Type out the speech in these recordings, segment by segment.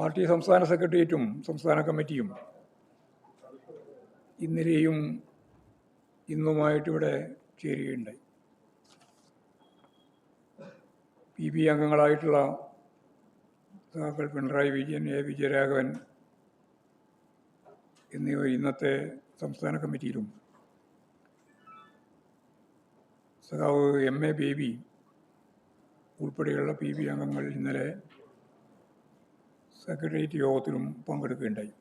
Party സംസ്ഥാന സെക്രട്ടേറിയറ്റും സംസ്ഥാന കമ്മിറ്റിയും ഇന്നലെയും ഇന്നുമായിട്ടിവിടെ ചേരുകയുണ്ടായി. പി ബി അംഗങ്ങളായിട്ടുള്ള സഹാക്കൾ പിണറായി വിജയൻ എ വിജയരാഘവൻ എന്നിവർ ഇന്നത്തെ സംസ്ഥാന കമ്മിറ്റിയിലും സഖാവ് എം എ ബേബി ഉൾപ്പെടെയുള്ള പി ബി അംഗങ്ങൾ ഇന്നലെ സെക്രട്ടേറിയറ്റ് യോഗത്തിലും പങ്കെടുക്കുകയുണ്ടായി.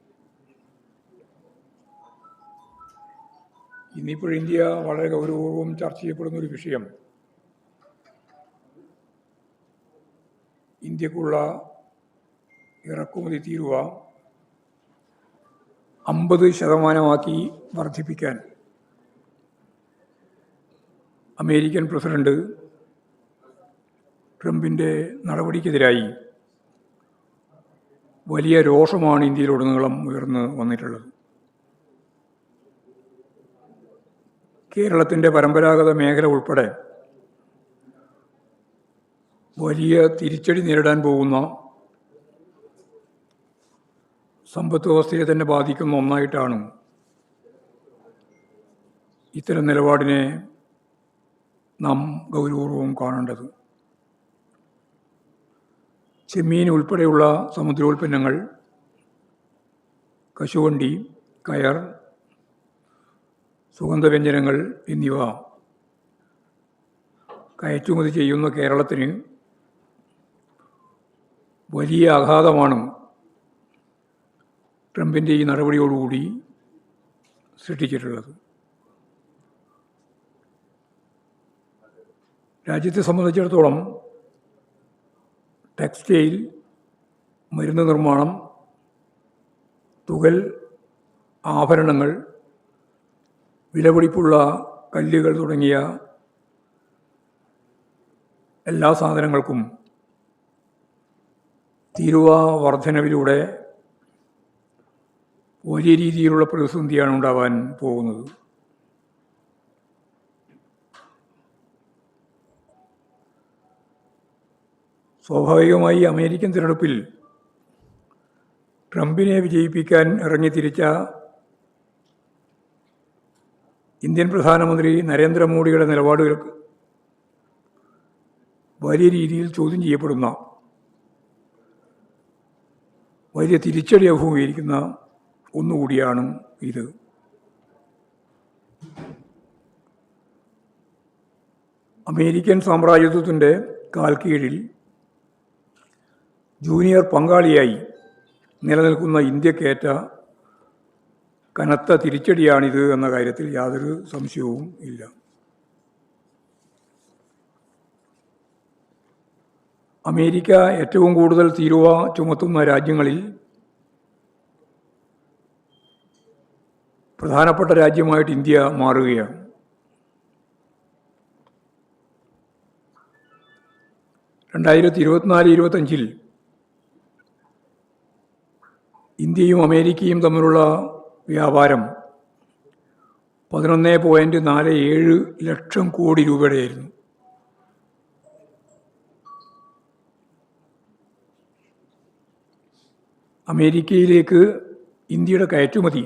ഇന്നിപ്പോൾ ഇന്ത്യ വളരെ ഗൗരവപൂർവം ചർച്ച ചെയ്യപ്പെടുന്ന ഒരു വിഷയം. ഇന്ത്യക്കുള്ള ഇറക്കുമതി തീരുവ അമ്പത് ശതമാനമാക്കി വർദ്ധിപ്പിക്കാൻ അമേരിക്കൻ പ്രസിഡന്റ് ട്രംപിന്റെ നടപടിക്കെതിരായി വലിയ രോഷമാണ് ഇന്ത്യയിലുടനീളം ഉയർന്നു വന്നിട്ടുള്ളത്. കേരളത്തിന്റെ പരമ്പരാഗത മേഖല ഉൾപ്പെടെ വലിയ തിരിച്ചടി നേരിടാൻ പോകുന്ന സമ്പത്ത് വ്യവസ്ഥയെ തന്നെ ബാധിക്കുന്ന ഒന്നായിട്ടാണ് ഇത്തരം നിലപാടിനെ നാം ഗൗരവപൂർവം കാണേണ്ടത്. ചെമ്മീൻ ഉൾപ്പെടെയുള്ള സമുദ്രോൽപ്പന്നങ്ങൾ കശുവണ്ടി കയർ സുഗന്ധവ്യഞ്ജനങ്ങൾ എന്നിവ കയറ്റുമതി ചെയ്യുന്ന കേരളത്തിന് വലിയ ആഘാതമാണ് ട്രംപിന്റെ ഈ നടപടിയോടുകൂടി സൃഷ്ടിച്ചിട്ടുള്ളത്. രാജ്യത്തെ സംബന്ധിച്ചിടത്തോളം ടെക്സ്റ്റൈൽ മരുന്ന് നിർമ്മാണം തുകൽ ആഭരണങ്ങൾ വിലപിടിപ്പുള്ള കല്ലുകൾ തുടങ്ങിയ എല്ലാ സാധനങ്ങൾക്കും തീരുവ വർധനവിലൂടെ വലിയ രീതിയിലുള്ള പ്രതിസന്ധിയാണ് ഉണ്ടാവാൻ പോകുന്നത്. സ്വാഭാവികമായി അമേരിക്കൻ തിരഞ്ഞെടുപ്പിൽ ട്രംപിനെ വിജയിപ്പിക്കാൻ ഇറങ്ങിത്തിരിച്ച ഇന്ത്യൻ പ്രധാനമന്ത്രി നരേന്ദ്രമോദിയുടെ നിലപാടുകൾക്ക് വലിയ രീതിയിൽ ചോദ്യം ചെയ്യപ്പെടുന്ന വലിയ തിരിച്ചടി അഭിമുഖീകരിക്കുന്ന ഒന്നുകൂടിയാണ് ഇത്. അമേരിക്കൻ സാമ്രാജ്യത്വത്തിന്റെ കാൽക്കീഴിൽ ജൂനിയർ പങ്കാളിയായി നിലനിൽക്കുന്ന ഇന്ത്യക്കേറ്റ കനത്ത തിരിച്ചടിയാണിത് എന്ന കാര്യത്തിൽ യാതൊരു സംശയവും ഇല്ല. അമേരിക്ക ഏറ്റവും കൂടുതൽ തീരുവ ചുമത്തുന്ന രാജ്യങ്ങളിൽ പ്രധാനപ്പെട്ട രാജ്യമായിട്ട് ഇന്ത്യ മാറുകയാണ്. രണ്ടായിരത്തി ഇരുപത്തിനാല് ഇരുപത്തഞ്ചിൽ ഇന്ത്യയും അമേരിക്കയും തമ്മിലുള്ള വ്യാപാരം പതിനൊന്ന് പോയിന്റ് നാല് ഏഴ് ലക്ഷം കോടി രൂപയുടെയായിരുന്നു. അമേരിക്കയിലേക്ക് ഇന്ത്യയുടെ കയറ്റുമതി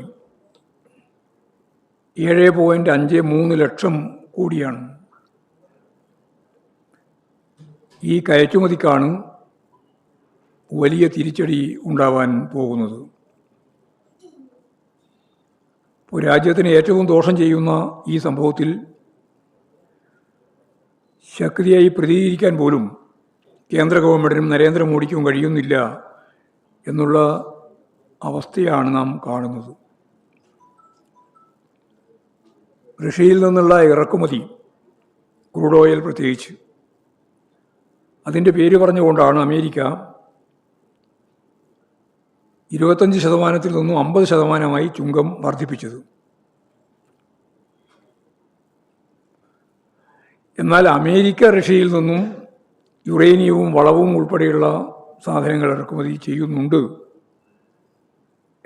ഏഴ് പോയിന്റ് അഞ്ച് മൂന്ന് ലക്ഷം കോടിയാണ്. ഈ കയറ്റുമതിക്കാണ് വലിയ തിരിച്ചടി ഉണ്ടാവാൻ പോകുന്നത്. ഇപ്പോൾ രാജ്യത്തിന് ഏറ്റവും ദോഷം ചെയ്യുന്ന ഈ സംഭവത്തിൽ ശക്തിയായി പ്രതികരിക്കാൻ പോലും കേന്ദ്ര ഗവൺമെന്റിനും നരേന്ദ്രമോദിക്കും കഴിയുന്നില്ല എന്നുള്ള അവസ്ഥയാണ് നാം കാണുന്നത്. റഷ്യയിൽ നിന്നുള്ള ഇറക്കുമതി ക്രൂഡ് ഓയിൽ പ്രത്യേകിച്ച്. അതിന്റെ പേര് പറഞ്ഞുകൊണ്ടാണ് അമേരിക്ക ഇരുപത്തഞ്ച് ശതമാനത്തിൽ നിന്നും അമ്പത് ശതമാനമായി ചുങ്കം വർദ്ധിപ്പിച്ചത്. എന്നാൽ അമേരിക്ക റഷ്യയിൽ നിന്നും യുറേനിയവും വളവും ഉൾപ്പെടെയുള്ള സാധനങ്ങൾ ഇറക്കുമതി ചെയ്യുന്നുണ്ട്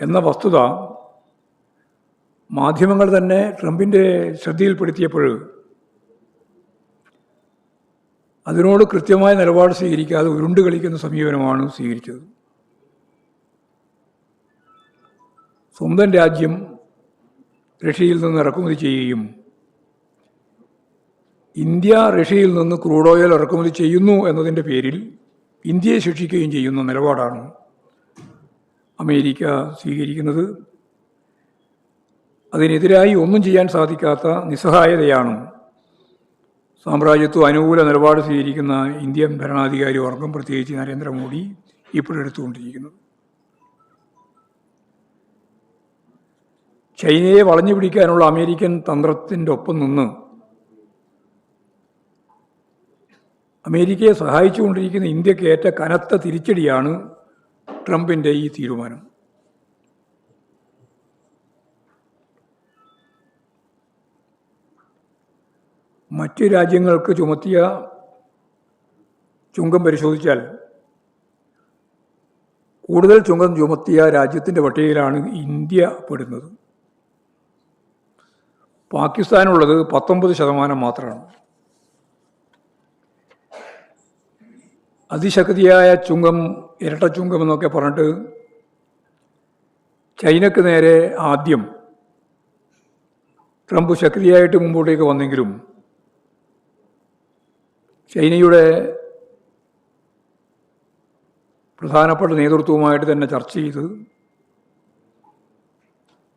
എന്ന വസ്തുത മാധ്യമങ്ങൾ തന്നെ ട്രംപിന്റെ ശ്രദ്ധയിൽപ്പെടുത്തിയപ്പോൾ അതിനോട് കൃത്യമായ നിലപാട് സ്വീകരിക്കാതെ ഉരുണ്ട് കളിക്കുന്ന സമീപനമാണ് സ്വീകരിച്ചത്. സ്വന്തം രാജ്യം റഷ്യയിൽ നിന്ന് ഇറക്കുമതി ചെയ്യുകയും ഇന്ത്യ റഷ്യയിൽ നിന്ന് ക്രൂഡ് ഓയിൽ ഇറക്കുമതി ചെയ്യുന്നു എന്നതിന്റെ പേരിൽ ഇന്ത്യയെ ശിക്ഷിക്കുകയും ചെയ്യുന്ന നിലപാടാണ് അമേരിക്ക സ്വീകരിക്കുന്നത്. അതിനെതിരായി ഒന്നും ചെയ്യാൻ സാധിക്കാത്ത നിസ്സഹായതയാണ് സാമ്രാജ്യത്വ അനുകൂല നിലപാട് സ്വീകരിക്കുന്ന ഇന്ത്യൻ ഭരണാധികാരി വർഗം പ്രത്യേകിച്ച് നരേന്ദ്രമോദി ഇപ്പോഴെടുത്തുകൊണ്ടിരിക്കുന്നത്. ചൈനയെ വളഞ്ഞു പിടിക്കാനുള്ള അമേരിക്കൻ തന്ത്രത്തിന്റെ ഒപ്പം നിന്ന് അമേരിക്കയെ സഹായിച്ചുകൊണ്ടിരിക്കുന്ന ഇന്ത്യയ്ക്ക് ഏറ്റ കനത്ത തിരിച്ചടിയാണ് ട്രംപിന്റെ ഈ തീരുമാനം. മറ്റു രാജ്യങ്ങൾക്ക് ചുമത്തിയ ചുങ്കം പരിശോധിച്ചാൽ കൂടുതൽ ചുങ്കം ചുമത്തിയ രാജ്യത്തിന്റെ പട്ടികയിലാണ് ഇന്ത്യ പെടുന്നത്. പാകിസ്ഥാനുള്ളത് പത്തൊമ്പത് ശതമാനം മാത്രമാണ്. അതിശക്തിയായ ചുങ്കം ഇരട്ട ചുങ്കം എന്നൊക്കെ പറഞ്ഞിട്ട് ചൈനക്ക് നേരെ ആദ്യം ട്രംപ് ശക്തിയായിട്ട് മുമ്പോട്ടേക്ക് വന്നെങ്കിലും ചൈനയുടെ പ്രധാനപ്പെട്ട നേതൃത്വവുമായിട്ട് തന്നെ ചർച്ച ചെയ്ത്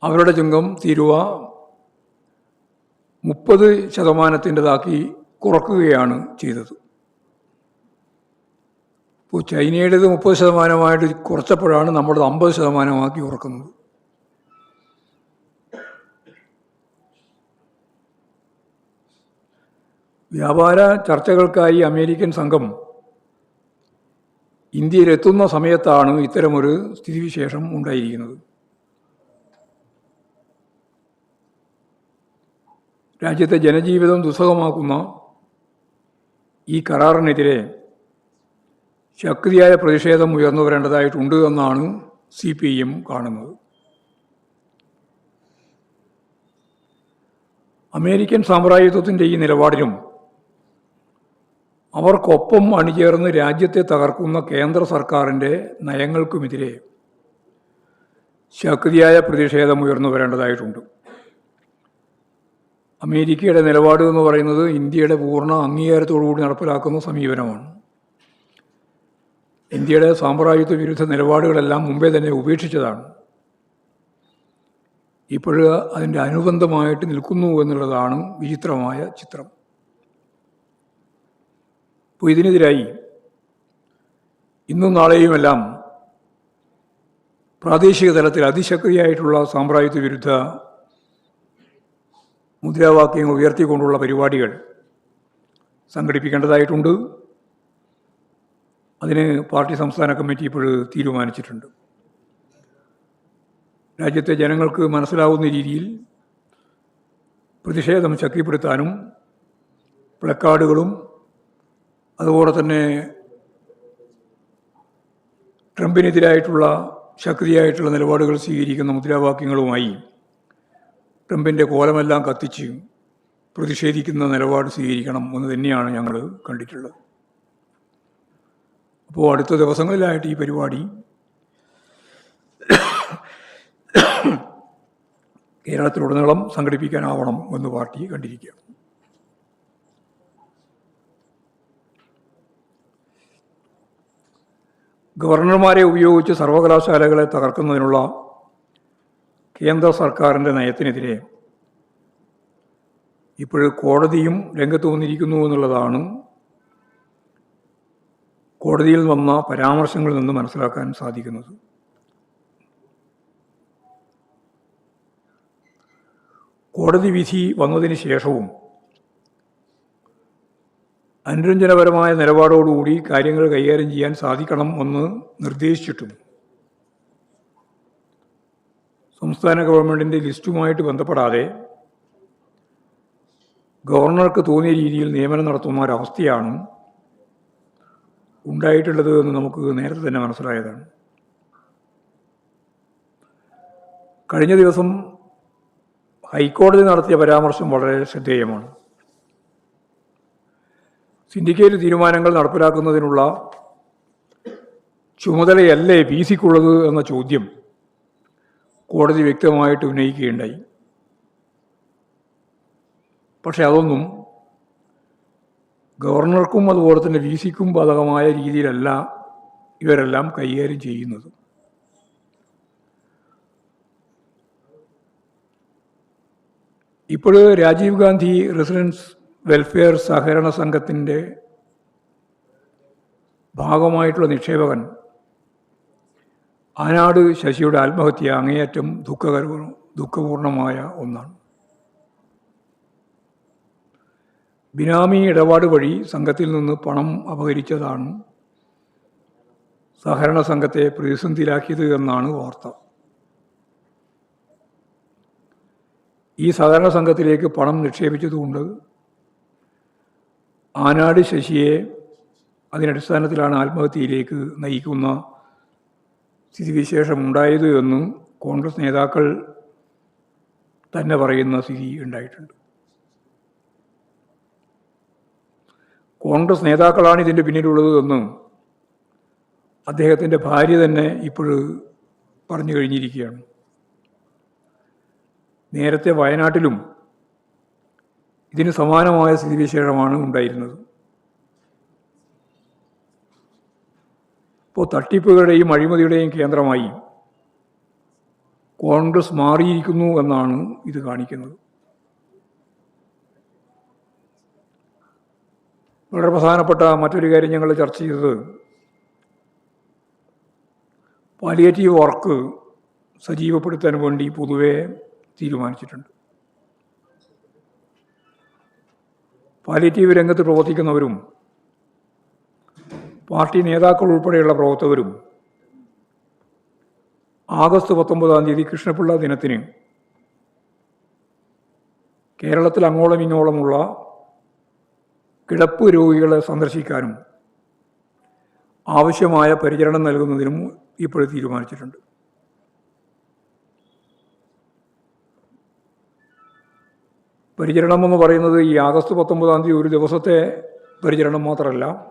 അവരുടെ ചുങ്കം തീരുവ. മുപ്പത് ശതമാനത്തിന്റെതാക്കി കുറക്കുകയാണ് ചെയ്തത്. ഇപ്പോൾ ചൈനയുടേത് മുപ്പത് ശതമാനമായിട്ട് കുറച്ചപ്പോഴാണ് നമ്മൾ അമ്പത് ശതമാനമാക്കി കുറക്കുന്നത്. വ്യാപാര ചർച്ചകൾക്കായി അമേരിക്കൻ സംഘം ഇന്ത്യയിലെത്തുന്ന സമയത്താണ് ഇത്തരമൊരു സ്ഥിതിവിശേഷം ഉണ്ടായിരിക്കുന്നത്. രാജ്യത്തെ ജനജീവിതം ദുസ്സഹമാക്കുന്ന ഈ കരാറിനെതിരെ ശക്തിയായ പ്രതിഷേധം ഉയർന്നു വരേണ്ടതായിട്ടുണ്ട് എന്നാണ് സി പി എം കാണുന്നത്. അമേരിക്കൻ സാമ്രാജ്യത്വത്തിന്റെ ഈ നിലപാടിലും അവർക്കൊപ്പം അണിചേർന്ന് രാജ്യത്തെ തകർക്കുന്ന കേന്ദ്ര സർക്കാരിന്റെ നയങ്ങൾക്കുമെതിരെ ശക്തിയായ പ്രതിഷേധം ഉയർന്നു വരേണ്ടതായിട്ടുണ്ട്. അമേരിക്കയുടെ നിലപാട് എന്ന് പറയുന്നത് ഇന്ത്യയുടെ പൂർണ അംഗീകാരത്തോടുകൂടി നടപ്പിലാക്കുന്ന സമീപനമാണ്. ഇന്ത്യയുടെ സാമ്രാജ്യത്വ വിരുദ്ധ നിലപാടുകളെല്ലാം മുമ്പേ തന്നെ ഉപേക്ഷിച്ചതാണ്. ഇപ്പോഴ് അതിന്റെ അനുബന്ധമായിട്ട് നിൽക്കുന്നു എന്നുള്ളതാണ് വിചിത്രമായ ചിത്രം. അപ്പോൾ ഇതിനെതിരായി ഇന്നും നാളെയുമെല്ലാം പ്രാദേശിക തലത്തിൽ അതിശക്തിയായിട്ടുള്ള സാമ്രാജ്യത്വ വിരുദ്ധ മുദ്രാവാക്യങ്ങൾ ഉയർത്തിക്കൊണ്ടുള്ള പരിപാടികൾ സംഘടിപ്പിക്കേണ്ടതായിട്ടുണ്ട്. അതിന് പാർട്ടി സംസ്ഥാന കമ്മിറ്റി ഇപ്പോൾ തീരുമാനിച്ചിട്ടുണ്ട്. രാജ്യത്തെ ജനങ്ങൾക്ക് മനസ്സിലാവുന്ന രീതിയിൽ പ്രതിഷേധം ശക്തിപ്പെടുത്താനും പ്ലക്കാർഡുകളും അതുപോലെ തന്നെ ട്രംപിനെതിരായിട്ടുള്ള ശക്തിയായിട്ടുള്ള നിലപാടുകൾ സ്വീകരിക്കുന്ന മുദ്രാവാക്യങ്ങളുമായി ട്രംപിന്റെ കോലമെല്ലാം കത്തിച്ച് പ്രതിഷേധിക്കുന്ന നിലപാട് സ്വീകരിക്കണം എന്ന് തന്നെയാണ് ഞങ്ങൾ കണ്ടിട്ടുള്ളത്. അപ്പോൾ അടുത്ത ദിവസങ്ങളിലായിട്ട് ഈ പരിപാടി കേരളത്തിലുടനീളം സംഘടിപ്പിക്കാനാവണം എന്ന് പാർട്ടി കണ്ടിരിക്കുക ഗവർണർമാരെ ഉപയോഗിച്ച് സർവകലാശാലകളെ തകർക്കുന്നതിനുള്ള കേന്ദ്ര സർക്കാരിന്റെ നയത്തിനെതിരെ ഇപ്പോൾ കോടതിയും രംഗത്ത് വന്നിരിക്കുന്നു എന്നുള്ളതാണ് കോടതിയിൽ വന്ന പരാമർശങ്ങളിൽ നിന്ന് മനസ്സിലാക്കാൻ സാധിക്കുന്നത്. കോടതി വിധി വന്നതിന് ശേഷവും അനുരഞ്ജനപരമായ നിലപാടോടുകൂടി കാര്യങ്ങൾ കൈകാര്യം ചെയ്യാൻ സാധിക്കണം എന്ന് നിർദ്ദേശിച്ചിട്ടും സംസ്ഥാന ഗവൺമെന്റിന്റെ ലിസ്റ്റുമായിട്ട് ബന്ധപ്പെടാതെ ഗവർണർക്ക് തോന്നിയ രീതിയിൽ നിയമനം നടത്തുന്ന ഒരവസ്ഥയാണ് ഉണ്ടായിട്ടുള്ളത് എന്ന് നമുക്ക് നേരത്തെ തന്നെ മനസ്സിലായതാണ്. കഴിഞ്ഞ ദിവസം ഹൈക്കോടതി നടത്തിയ പരാമർശം വളരെ ശ്രദ്ധേയമാണ്. സിൻഡിക്കേറ്റ് തീരുമാനങ്ങൾ നടപ്പിലാക്കുന്നതിനുള്ള ചുമതലയല്ലേ പി സിക്കുള്ളത് എന്ന ചോദ്യം കോടതി വ്യക്തമായിട്ട് ഉന്നയിക്കുകയുണ്ടായി. പക്ഷെ അതൊന്നും ഗവർണർക്കും അതുപോലെ തന്നെ വി സിക്കും ബാധകമായ രീതിയിലല്ല ഇവരെല്ലാം കൈകാര്യം ചെയ്യുന്നത്. ഇപ്പോൾ രാജീവ് ഗാന്ധി റെസിഡൻസ് വെൽഫെയർ സഹകരണ സംഘത്തിന്റെ ഭാഗമായിട്ടുള്ള നിക്ഷേപകൻ ആനാട് ശശിയുടെ ആത്മഹത്യ അങ്ങേയറ്റം ദുഃഖകരവും ദുഃഖപൂർണമായ ഒന്നാണ്. ബിനാമി ഇടപാട് വഴി സംഘത്തിൽ നിന്ന് പണം അപഹരിച്ചതാണ് സഹകരണ സംഘത്തെ പ്രതിസന്ധിയിലാക്കിയത് എന്നാണ് വാർത്ത. ഈ സഹകരണ സംഘത്തിലേക്ക് പണം നിക്ഷേപിച്ചതുകൊണ്ട് ആനാട് ശശിയെ അതിനടിസ്ഥാനത്തിലാണ് ആത്മഹത്യയിലേക്ക് നയിക്കുന്ന സ്ഥിതിവിശേഷം ഉണ്ടായത് എന്ന് കോൺഗ്രസ് നേതാക്കൾ തന്നെ പറയുന്ന സ്ഥിതി ഉണ്ടായിട്ടുണ്ട്. കോൺഗ്രസ് നേതാക്കളാണ് ഇതിന്റെ പിന്നിലുള്ളത് എന്ന് അദ്ദേഹത്തിന്റെ ഭാര്യ തന്നെ ഇപ്പോൾ പറഞ്ഞു കഴിഞ്ഞിരിക്കുകയാണ്. നേരത്തെ വയനാട്ടിലും ഇതിന് സമാനമായ സ്ഥിതിവിശേഷമാണ് ഉണ്ടായിരുന്നത്. ഇപ്പോൾ തട്ടിപ്പുകളുടെയും അഴിമതിയുടെയും കേന്ദ്രമായി കോൺഗ്രസ് മാറിയിരിക്കുന്നു എന്നാണ് ഇത് കാണിക്കുന്നത്. വളരെ പ്രധാനപ്പെട്ട മറ്റൊരു കാര്യം ഞങ്ങൾ ചർച്ച ചെയ്തത് പാലിയേറ്റീവ് വർക്ക് സജീവപ്പെടുത്താൻ വേണ്ടി പൊതുവെ തീരുമാനിച്ചിട്ടുണ്ട്. പാലിയേറ്റീവ് രംഗത്ത് പ്രവർത്തിക്കുന്നവരും പാർട്ടി നേതാക്കൾ ഉൾപ്പെടെയുള്ള പ്രവർത്തകരും ആഗസ്റ്റ് പത്തൊമ്പതാം തീയതി കൃഷ്ണപിള്ള ദിനത്തിന് കേരളത്തിൽ അങ്ങോളം ഇങ്ങോളമുള്ള കിടപ്പ് രോഗികളെ സന്ദർശിക്കാനും ആവശ്യമായ പരിചരണം നൽകുന്നതിനും ഇപ്പോഴും തീരുമാനിച്ചിട്ടുണ്ട്. പരിചരണം എന്ന് പറയുന്നത് ഈ ആഗസ്റ്റ് പത്തൊമ്പതാം തീയതി ഒരു ദിവസത്തെ പരിചരണം മാത്രമല്ല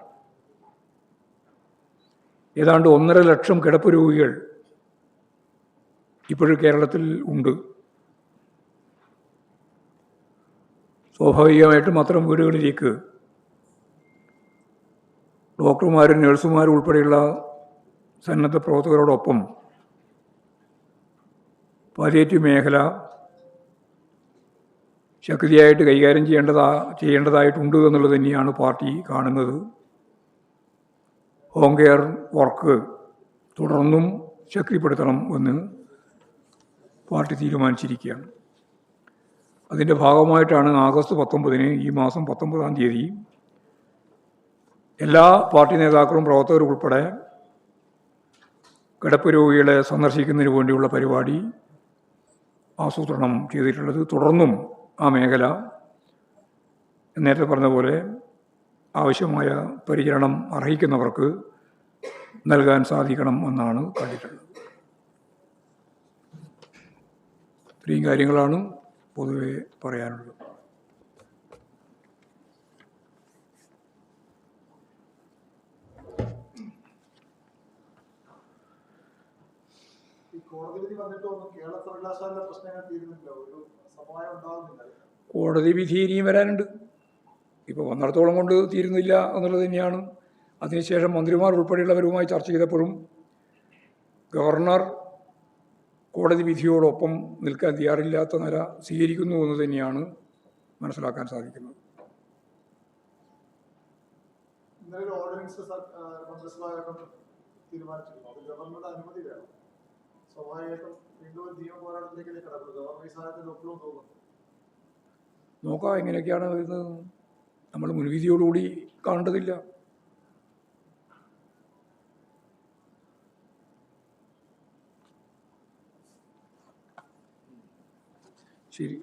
ഏതാണ്ട് ഒന്നര ലക്ഷം കിടപ്പ് രോഗികൾ ഇപ്പോഴും കേരളത്തിൽ ഉണ്ട്. സ്വാഭാവികമായിട്ടും അത്തരം വീടുകളിലേക്ക് ഡോക്ടർമാരും നഴ്സുമാരും ഉൾപ്പെടെയുള്ള സന്നദ്ധ പ്രവർത്തകരോടൊപ്പം പാലിയേറ്റീവ് മേഖല ശക്തിയായിട്ട് കൈകാര്യം ചെയ്യേണ്ടതാ ചെയ്യേണ്ടതായിട്ടുണ്ട് എന്നുള്ളത് തന്നെയാണ് പാർട്ടി കാണുന്നത്. ഹോം കെയർ വർക്ക് തുടർന്നും ശക്തിപ്പെടുത്തണം എന്ന് പാർട്ടി തീരുമാനിച്ചിരിക്കുകയാണ്. അതിന്റെ ഭാഗമായിട്ടാണ് ആഗസ്റ്റ് പത്തൊമ്പതിന് ഈ മാസം പത്തൊമ്പതാം തീയതി എല്ലാ പാർട്ടി നേതാക്കളും പ്രവർത്തകരും ഉൾപ്പെടെ കിടപ്പ് രോഗികളെ സന്ദർശിക്കുന്നതിന് വേണ്ടിയുള്ള പരിപാടി ആസൂത്രണം ചെയ്തിട്ടുള്ളത് തുടർന്നും ആ മേഖല നേരത്തെ പറഞ്ഞ പോലെ ആവശ്യമായ പരിചരണം അർഹിക്കുന്നവർക്ക് നൽകാൻ സാധിക്കണം എന്നാണ് കണ്ടിട്ടുള്ളത്. ഇത്രയും കാര്യങ്ങളാണ് പൊതുവെ പറയാനുള്ളത്. കോടതി വിധി ഇനിയും വരാനുണ്ട്. ഇപ്പോൾ വന്നിടത്തോളം കൊണ്ട് തീരുന്നില്ല എന്നുള്ളത് തന്നെയാണ്. അതിനുശേഷം മന്ത്രിമാർ ഉൾപ്പെടെയുള്ളവരുമായി ചർച്ച ചെയ്തപ്പോഴും ഗവർണർ കോടതി വിധിയോടൊപ്പം നിൽക്കാൻ തയ്യാറില്ലാത്ത നില സ്വീകരിക്കുന്നു എന്ന് തന്നെയാണ് മനസ്സിലാക്കാൻ സാധിക്കുന്നത്. നോക്കാം എങ്ങനെയൊക്കെയാണ് വരുന്നത് നമ്മൾ മുൻവിധിയോടുകൂടി കാണേണ്ടതില്ല. ശരി.